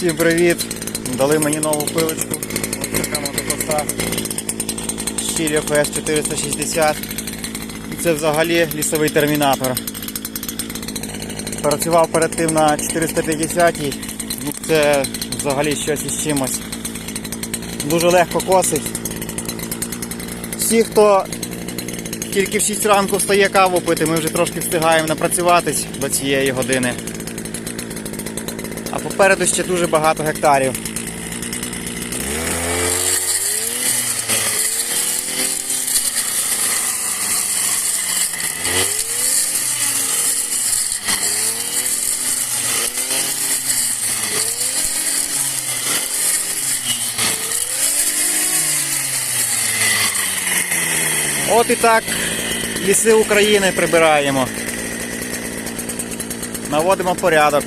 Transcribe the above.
Всім привіт! Дали мені нову пилочку. Ось така мотокоса. Щиря FS 460. І Це взагалі лісовий термінатор. Працював перед тим на 450 ну це взагалі щось із чимось. Дуже легко косить. Всі, хто тільки в 6 ранку встає каву пити, ми вже трошки встигаємо напрацюватись до цієї години. Попереду ще дуже багато гектарів. От і так ліси України прибираємо. Наводимо порядок.